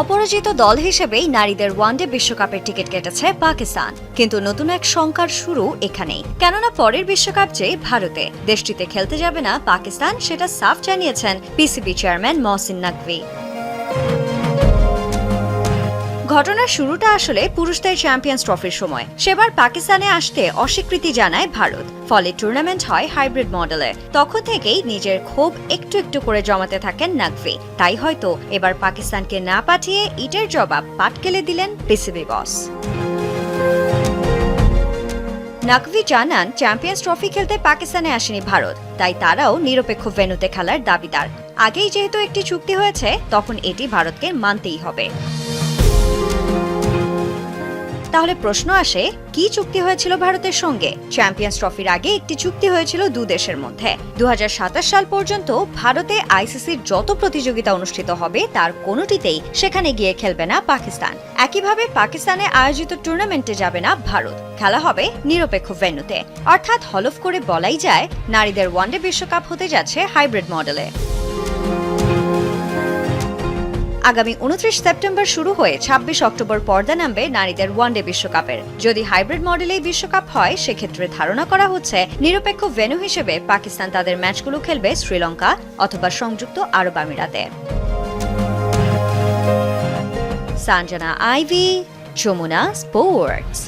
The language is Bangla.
অপরাজিত দল হিসেবেই নারীদের ওয়ানডে বিশ্বকাপের টিকিট কেটেছে পাকিস্তান। কিন্তু নতুন এক শঙ্কার শুরু এখানেই। কেননা পরের বিশ্বকাপ যে ভারতে। দেশটিতে খেলতে যাবে না পাকিস্তান, সেটা সাফ জানিয়েছেন পিসিবি চেয়ারম্যান মহসিন নাকভি। ঘটনার শুরুটা আসলে পুরুষদের চ্যাম্পিয়ন্স ট্রফির সময়। সেবার পাকিস্তানে আসতে অস্বীকৃতি জানায় ভারত। ফলে টুর্নামেন্ট হয় হাইব্রিড মডেলে তখন থেকেই নিজের ক্ষোভ একটু একটু করে জমাতে থাকেন নাকভি। তাই হয়তো এবার পাকিস্তানকে না পাঠিয়ে ইটের জবাব পাটকেলে দিলেন পিসিবি বস। নাকভি জানান চ্যাম্পিয়ন্স ট্রফি খেলতে পাকিস্তানে আসেনি ভারত। তাই তারাও নিরপেক্ষ ভেন্যুতে খেলার দাবিদার। আগেই যেহেতু একটি চুক্তি হয়েছে, তখন এটি ভারতকে মানতেই হবে। তাহলে প্রশ্ন আসে, কি চুক্তি হয়েছিল ভারতের সঙ্গে? চ্যাম্পিয়ন্স ট্রফির আগে একটি চুক্তি হয়েছিল দু দেশের মধ্যে। দুহাজার সাতাশ সাল পর্যন্ত ভারতে আইসিসির যত প্রতিযোগিতা অনুষ্ঠিত হবে, তার কোনোটিতেই সেখানে গিয়ে খেলবে না পাকিস্তান। একইভাবে পাকিস্তানে আয়োজিত টুর্নামেন্টে যাবে না ভারত। খেলা হবে নিরপেক্ষ ভেন্যুতে। অর্থাৎ হলফ করে বলাই যায়, নারীদের ওয়ানডে বিশ্বকাপ হতে যাচ্ছে হাইব্রিড মডেলে। আগামী উনত্রিশ সেপ্টেম্বর শুরু হয়ে ছাব্বিশ অক্টোবর পর্দা নামবে নারীদের ওয়ানডে বিশ্বকাপের। যদি হাইব্রিড মডেলেই বিশ্বকাপ হয়, সেক্ষেত্রে ধারণা করা হচ্ছে নিরপেক্ষ ভেন্যু হিসেবে পাকিস্তান তাদের ম্যাচগুলো খেলবে শ্রীলঙ্কা অথবা সংযুক্ত আরব আমিরাতে। Sanjana Ivy, Jamuna sports.